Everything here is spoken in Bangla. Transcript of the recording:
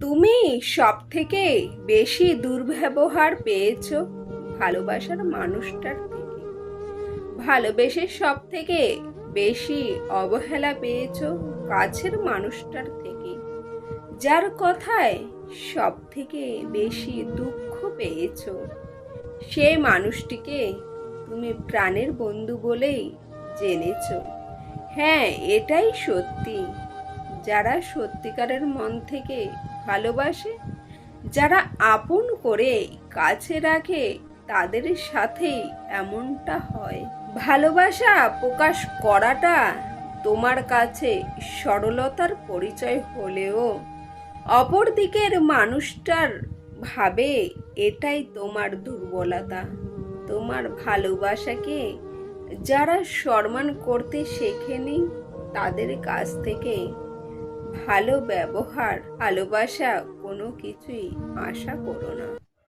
তুমি সব থেকে বেশি দুর্ব্যবহার পেয়েছ ভালোবাসার মানুষটার থেকে? ভালোবেসে সব থেকে বেশি অবহেলা পেয়েছ কাছের মানুষটার থেকে? যার কথায় সব থেকে বেশি দুঃখ পেয়েছ? সেই মানুষটিকে তুমি প্রাণের বন্ধু বলেই জেনেছ। হ্যাঁ এটাই সত্যি। যারা সত্যিকারের মন থেকে ভালোবাসে, যারা আপন করে কাছে রাখে, তাদের সাথেই এমনটা হয়। ভালোবাসা প্রকাশ করাটা তোমার কাছে সরলতার পরিচয় হলেও অপর দিকের মানুষটার ভাবে এটাই তোমার দুর্বলতা। তোমার ভালোবাসাকে যারা সম্মান করতে শেখেনি, তাদের কাছ থেকে ভালো ব্যবহার ভালোবাসা কোনো কিছুই আশা করো না।